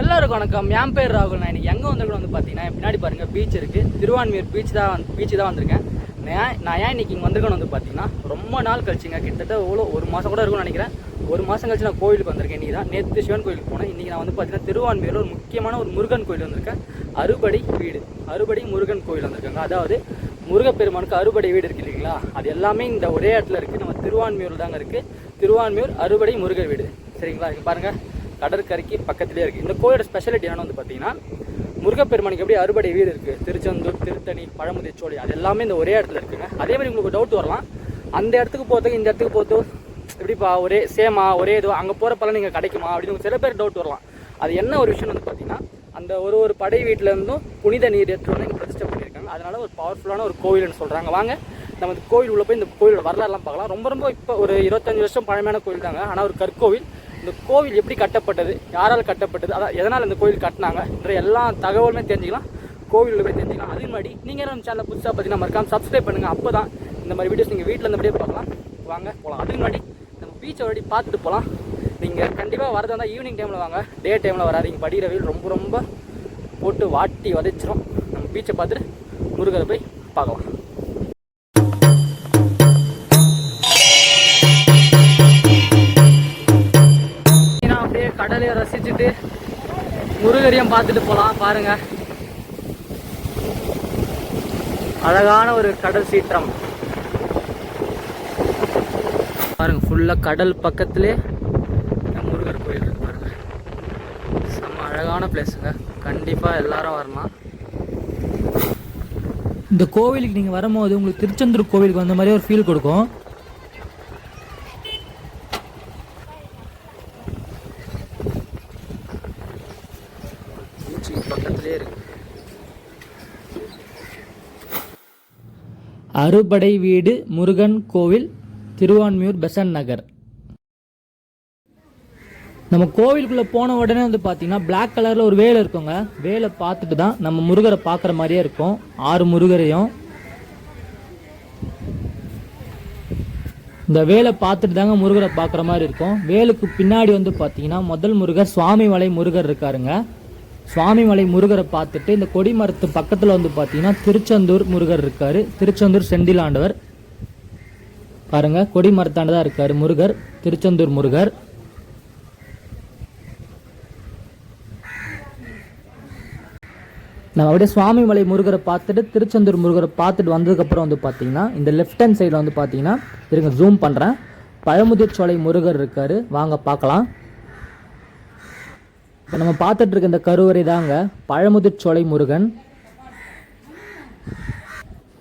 எல்லாருக்கும் வணக்கம். என் பேர் ராகுல். நான் எனக்கு எங்கே வந்திருக்கணும் வந்து பார்த்தீங்கன்னா பின்னாடி பாருங்கள் பீச் இருக்குது திருவான்மியூர் பீச் தான் வந்து பீச் தான் வந்திருக்கேன். நான் ஏன் நான் ஏன் இன்னைக்கு இங்கே வந்திருக்கணும் வந்து பார்த்தீங்கன்னா ரொம்ப நாள் கழிச்சுங்க. கிட்டத்தட்ட எவ்வளோ ஒரு மாதம் கூட இருக்கும்னு நினைக்கிறேன். ஒரு மாதம் கழிச்சு நான் கோயிலுக்கு வந்திருக்கேன் இன்றைக்கி தான். நேற்று சிவன் கோயிலுக்கு போனேன். இன்றைக்கி நான் வந்து பார்த்தீங்கன்னா திருவான்மியூரில் ஒரு முக்கியமான ஒரு முருகன் கோயில் வந்திருக்கேன். அறுபடை வீடு. அறுபடை முருகன் கோயில் வந்திருக்காங்க. அதாவது முருகப்பெருமானுக்கு அறுபடை வீடு இருக்கு இல்லைங்களா? அது எல்லாமே இந்த ஒரே இடத்துல இருக்குது நம்ம திருவான்மியூரில் தாங்க இருக்குது திருவான்மியூர் அறுபடை முருகர் வீடு. சரிங்களா? இங்கே பாருங்கள் கடற்கரைக்கு பக்கத்துலேயே இருக்குது இந்த கோயிலோட ஸ்பெஷாலிட்டி என்னென்னு வந்து பார்த்தீங்கன்னா முருகப்பெருமானுக்கு எப்படி அறுபடை வீடு இருக்குது திருச்செந்தூர் திருத்தணி பழமுதிர்ச்சோலை அது எல்லாமே இந்த ஒரே இடத்துல இருக்குங்க. அதே மாதிரி உங்களுக்கு டவுட் வரலாம். அந்த இடத்துக்கு போகிறதுக்கு இந்த இடத்துக்கு போகிறது எப்படிப்பா ஒரே சேமா ஒரே இது அங்கே போகிற பலன் நீங்கள் கிடைக்குமா? அப்படின்னு உங்களுக்கு சில பேர் டவுட் வரலாம். அது என்ன ஒரு விஷயம் வந்து பார்த்தீங்கன்னா அந்த ஒரு ஒரு படை வீட்டிலேருந்தும் புனித நீர் ஏற்று வந்து இங்கே பிரதிஷ்டை பண்ணியிருக்காங்க அதனால ஒரு பவர்ஃபுல்லான ஒரு கோவில்னு சொல்கிறாங்க வாங்க நம்ம இந்த கோவில் உள்ள போய் இந்த கோவிலோட வரலாறுலாம் பார்க்கலாம். ரொம்ப ரொம்ப இப்போ ஒரு இருபத்தஞ்சு வருஷம் பழமையான கோயில் தாங்க ஆனால் ஒரு கற்கோவில் இந்த கோவில் எப்படி கட்டப்பட்டது யாரால் கட்டப்பட்டது அதான் எதனால் இந்த கோவில் கட்டினாங்க என்ற எல்லா தகவலுமே தெரிஞ்சுக்கலாம் கோவிலில் போய் தெரிஞ்சுக்கலாம். அதே மாதிரி நீங்கள் நம்ம சேனலில் புதுசாக பார்த்தீங்கன்னா மறக்காமல் சப்ஸ்கிரைப் பண்ணுங்கள் அப்போ தான் இந்த மாதிரி வீடியோஸ் நீங்கள் வீட்டில் இருந்தபடியே பார்க்கலாம். வாங்க போகலாம் அதுக்கு முன்னாடி நம்ம பீச் ஆல்ரெடி பார்த்துட்டு போகலாம் நீங்கள் கண்டிப்பாக வரதா இருந்தால் ஈவினிங் டைமில் வாங்க. டே டைமில் வராதீங்க. படிக்கிற வெயில் ரொம்ப ரொம்ப போட்டு வாட்டி வதைச்சிரும். நம்ம பீச்சை பார்த்துட்டு முருகரை போய் பார்க்கலாம். ஜாலியாக ரசிச்சுட்டு முருகரையும் பார்த்துட்டு போகலாம் பாருங்க. அழகான ஒரு கடல் சீற்றம். பாருங்க ஃபுல்லாக கடல் பக்கத்திலே முருகர் கோயில் இருக்கு பாருங்க. செம்ம அழகான பிளேஸுங்க கண்டிப்பாக எல்லாரும் வரலாம். இந்த கோவிலுக்கு நீங்கள் வரும்போது உங்களுக்கு திருச்செந்தூர் கோவிலுக்கு வந்த மாதிரி ஒரு ஃபீல் கொடுக்கும் பீச்சுக்கு பக்கத்திலே இருக்கு அறுபடை வீடு முருகன் கோவில் திருவான்மியூர் பெசன் நகர். நம்ம கோவிலுக்குள்ளே போன உடனே வந்து பார்த்தீங்கன்னா பிளாக் கலரில் ஒரு வேலை இருக்குங்க. வேலை பார்த்துட்டு தான் நம்ம முருகரை பார்க்குற மாதிரியே இருக்கும். ஆறு முருகரையும். இந்த வேலை பார்த்துட்டு தாங்க முருகரை பார்க்குற மாதிரி இருக்கும். வேலுக்கு பின்னாடி வந்து பார்த்தீங்கன்னா முதல் முருகர் சுவாமிமலை முருகர் இருக்காருங்க. சுவாமிமலை முருகரை பார்த்துட்டு இந்த கொடிமரத்து பக்கத்தில் வந்து பார்த்தீங்கன்னா திருச்செந்தூர் முருகர் இருக்காரு. திருச்செந்தூர் செந்திலாண்டவர். பாருங்க கொடிமரத்தாண்டு தான் இருக்காரு முருகர் திருச்செந்தூர் முருகர். நம்ம அப்படியே சுவாமிமலை முருகரை பார்த்துட்டு திருச்செந்தூர் முருகரை பார்த்துட்டு வந்ததுக்கப்புறம் வந்து பார்த்தீங்கன்னா இந்த லெஃப்ட் ஹேண்ட் சைடில் வந்து பார்த்தீங்கன்னா இருங்க ஜூம் பண்ணுறேன் பழமுதிர்ச்சோலை முருகர் இருக்காரு. வாங்க பார்க்கலாம். இப்போ நம்ம பார்த்துட்டு இருக்க இந்த கருவறை தாங்க பழமுதிர்ச்சோலை முருகன்.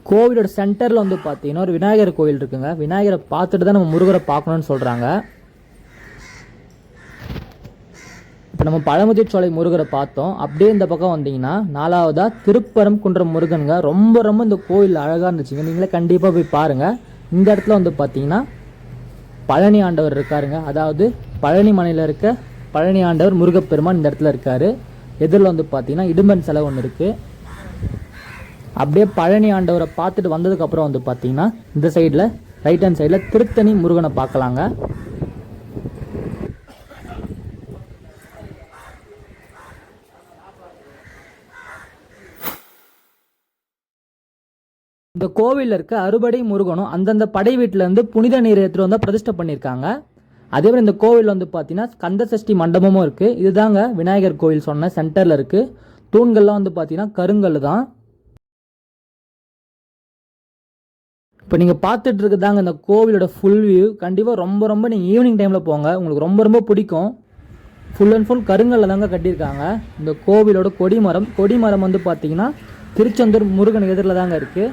கோவிலோட சென்டரில் வந்து பார்த்தீங்கன்னா ஒரு விநாயகர் கோவில் இருக்குங்க. விநாயகரை பார்த்துட்டு தான் நம்ம முருகரை பார்க்கணும்னு சொல்கிறாங்க இப்போ நம்ம பழமுதிர்ச்சோலை முருகரை பார்த்தோம். அப்படியே இந்த பக்கம் வந்தீங்கன்னா நாலாவதா திருப்பரம் குன்றம் முருகனுங்க. ரொம்ப ரொம்ப இந்த கோயில் அழகாக இருந்துச்சுங்க. நீங்களே கண்டிப்பாக போய் பாருங்கள் இந்த இடத்துல வந்து பார்த்தீங்கன்னா பழனி ஆண்டவர் இருக்காருங்க. அதாவது பழனி மலையில் இருக்க பழனி ஆண்டவர் முருகப்பெருமான் இந்த இடத்துல இருக்காரு. எதிரில் வந்து பார்த்தீங்கன்னா இடும்பன் செலவு ஒன்று இருக்குது அப்படியே பழனி ஆண்டவரை பார்த்துட்டு வந்ததுக்கப்புறம் வந்து பார்த்தீங்கன்னா இந்த சைடில் ரைட் ஹேண்ட் சைடில் திருத்தணி முருகனை பார்க்கலாங்க. இந்த கோவிலில் இருக்க அறுபடை முருகனும் அந்தந்த படை வீட்டிலேருந்து புனித நீர் எடுத்துகிட்டு வந்தால் பிரதிஷ்டை பண்ணியிருக்காங்க. அதே மாதிரி இந்த கோவில் வந்து பார்த்தீங்கன்னா கந்த சஷ்டி மண்டபமும் இருக்குது இதுதாங்க விநாயகர் கோவில் சொன்ன சென்டரில் இருக்குது தூண்கள்லாம் வந்து பார்த்தீங்கன்னா கருங்கல் தான். இப்போ நீங்கள் பார்த்துட்டு இருக்குதாங்க இந்த கோவிலோட ஃபுல் வியூ கண்டிப்பாக ரொம்ப ரொம்ப நீங்கள் ஈவினிங் டைமில் போங்க. உங்களுக்கு ரொம்ப ரொம்ப பிடிக்கும். ஃபுல் அண்ட் ஃபுல் கருங்கல்ல தாங்க கட்டியிருக்காங்க. இந்த கோவிலோட கொடிமரம். கொடிமரம் வந்து பார்த்தீங்கன்னா திருச்செந்தூர் முருகன் எதிரில் தாங்க இருக்குது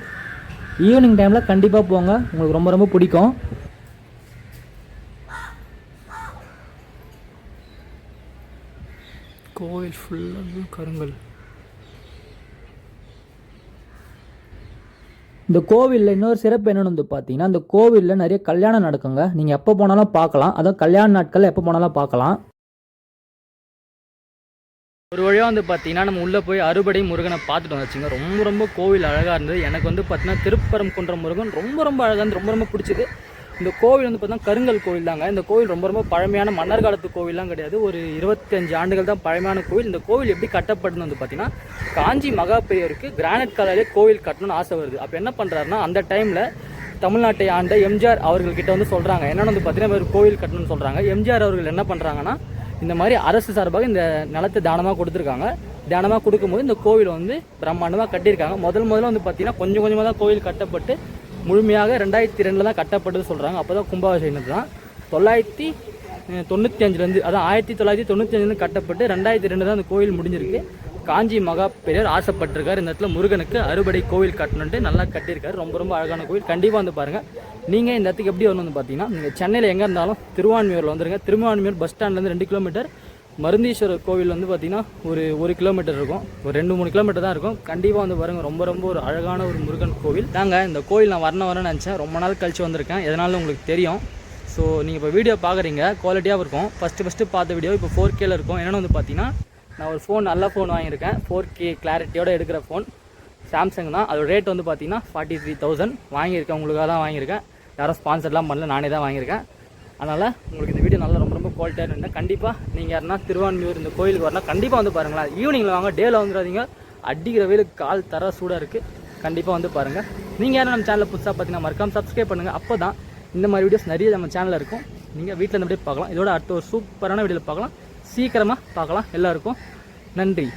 ஈவினிங் டைமில் கண்டிப்பாக போங்க. உங்களுக்கு ரொம்ப ரொம்ப பிடிக்கும். கோவில் ஃபுல்லாக கருங்கல். இந்த கோவிலில் இன்னொரு சிறப்பு என்னன்னு வந்து பார்த்தீங்கன்னா இந்த கோவிலில் நிறைய கல்யாணம் நடக்குங்க. நீங்கள் எப்போ போனாலும் பார்க்கலாம். அதான் கல்யாண நாட்கள் எப்போ போனாலும் பார்க்கலாம். ஒரு வழியாக வந்து பார்த்தீங்கன்னா நம்ம உள்ளே போய் அறுபடை முருகனை பார்த்துட்டு வந்துச்சுங்க. ரொம்ப ரொம்ப கோவில் அழகாக இருந்தது. எனக்கு வந்து பார்த்தீங்கன்னா திருப்பரம் குன்றம் முருகன் ரொம்ப ரொம்ப அழகாக இருந்து ரொம்ப ரொம்ப பிடிச்சது. இந்த கோவில் வந்து பார்த்தீங்கன்னா கருங்கல் கோவில் தாங்க. இந்த கோவில் ரொம்ப ரொம்ப பழமையான மன்னர் காலத்து கோவில்லாம் கிடையாது. ஒரு இருபத்தஞ்சு ஆண்டுகள் தான் பழமையான கோவில். இந்த கோவில் எப்படி கட்டப்படுதுன்னு வந்து பார்த்தீங்கன்னா காஞ்சி மகா பெரியவருக்கு கிரானைட் கலரே கோவில் கட்டணும்னு ஆசை வருது. அப்போ என்ன பண்ணுறாருன்னா அந்த டைமில் தமிழ்நாட்டை ஆண்ட எம்ஜிஆர் அவர்கள்கிட்ட வந்து சொல்கிறாங்க என்னென்னு வந்து பார்த்தீங்கன்னா ஒரு கோவில் கட்டணும்னு சொல்கிறாங்க எம்ஜிஆர் அவர்கள் என்ன பண்ணுறாங்கன்னா இந்த மாதிரி அரசு சார்பாக இந்த நிலத்தை தானமாக கொடுத்துருக்காங்க. தானமாக கொடுக்கும்போது இந்த கோவில் வந்து பிரம்மாண்டமாக கட்டியிருக்காங்க. முதல் முதல்ல வந்து பார்த்திங்கன்னா கொஞ்சம் கொஞ்சமாக தான் கோவில் கட்டப்பட்டு முழுமையாக ரெண்டாயிரத்தி ரெண்டில் தான் கட்டப்பட்டது சொல்கிறாங்க அப்போ தான் கும்பாபிஷேகம் தான். தொள்ளாயிரத்தி தொண்ணூற்றி அஞ்சுலேருந்து அதான் ஆயிரத்தி தொள்ளாயிரத்தி தொண்ணூற்றி அஞ்சுலேருந்து கட்டப்பட்டு ரெண்டாயிரத்தி ரெண்டு தான் அந்த கோவில் முடிஞ்சிருக்கு. காஞ்சி மகா பெரியார் ஆசைப்பட்டிருக்கார். இந்த இடத்துல முருகனுக்கு அறுபடை கோவில் கட்டணுன்ட்டு நல்லா கட்டியிருக்காரு. ரொம்ப ரொம்ப அழகான கோவில். கண்டிப்பாக வந்து பாருங்கள் நீங்கள் இந்த இடத்துக்கு எப்படி வரணும் வந்து பார்த்தீங்கன்னா நீங்கள் சென்னையில் எங்கே இருந்தாலும் திருவான்மையூரில் வந்துருங்க. திருவான்மியூர் பஸ் ஸ்டாண்ட்லேருந்து ரெண்டு கிலோமீட்டர். மருந்தீஸ்வரர் கோவில் வந்து பார்த்திங்கன்னா ஒரு ஒரு கிலோமீட்டர் இருக்கும். ஒரு ரெண்டு மூணு கிலோமீட்டர் தான் இருக்கும். கண்டிப்பாக வந்து பாருங்கள் ரொம்ப ரொம்ப ஒரு அழகான ஒரு முருகன் கோவில். தாங்க இந்த கோவில் நான் வரணும் வரணும்னு நினச்சேன். ரொம்ப நாள் கழிச்சு வந்திருக்கேன். எதனால உங்களுக்கு தெரியும். ஸோ நீங்கள் இப்போ வீடியோ பார்க்குறீங்க குவாலிட்டியாக இருக்கும். ஃபஸ்ட்டு ஃபஸ்ட்டு பார்த்த வீடியோ இப்போ ஃபோர் கேல இருக்கும். என்னென்னு வந்து பார்த்தீங்கன்னா நான் ஒரு ஃபோன் நல்ல ஃபோன் வாங்கியிருக்கேன். ஃபோர் கே கிளாரிட்டியோடு எடுக்கிற ஃபோன் சாம்சங் தான். அதோட ரேட் வந்து பார்த்தீங்கன்னா ஃபார்ட்டி த்ரீ தௌசண்ட் வாங்கியிருக்கேன். உங்களுக்காக தான் வாங்கியிருக்கேன். யாரும் ஸ்பான்சர்லாம் பண்ணல. நானே தான் வாங்கியிருக்கேன். அதனால் உங்களுக்கு இந்த வீடியோ நல்லா ரொம்ப ரொம்ப குவாலிட்டியாக இருந்தால் கண்டிப்பாக நீங்கள் யாருன்னா திருவான்மியூர் இந்த கோயிலுக்கு வரணும் கண்டிப்பாக வந்து பாருங்களேன். ஈவினிங்கில் வாங்க டேயில் வந்துடாதீங்க. அடிக்கிற வெயிலுக்கு கால் தர சூடாக இருக்குது கண்டிப்பாக வந்து பாருங்கள் நீங்கள் யாரும் நம்ம சேனலில் புதுசாக பார்த்தீங்கன்னா மறக்காம சப்ஸ்கிரைப் பண்ணுங்கள் அப்போ தான் இந்த மாதிரி வீடியோஸ் நிறைய நம்ம சேனலில் இருக்கும். நீங்கள் வீட்டில் இருந்தபடியே பார்க்கலாம். இதோட அடுத்த ஒரு சூப்பரான வீடியோவில் பார்க்கலாம். சீக்கிரமாக பார்க்கலாம். எல்லாருக்கும் நன்றி.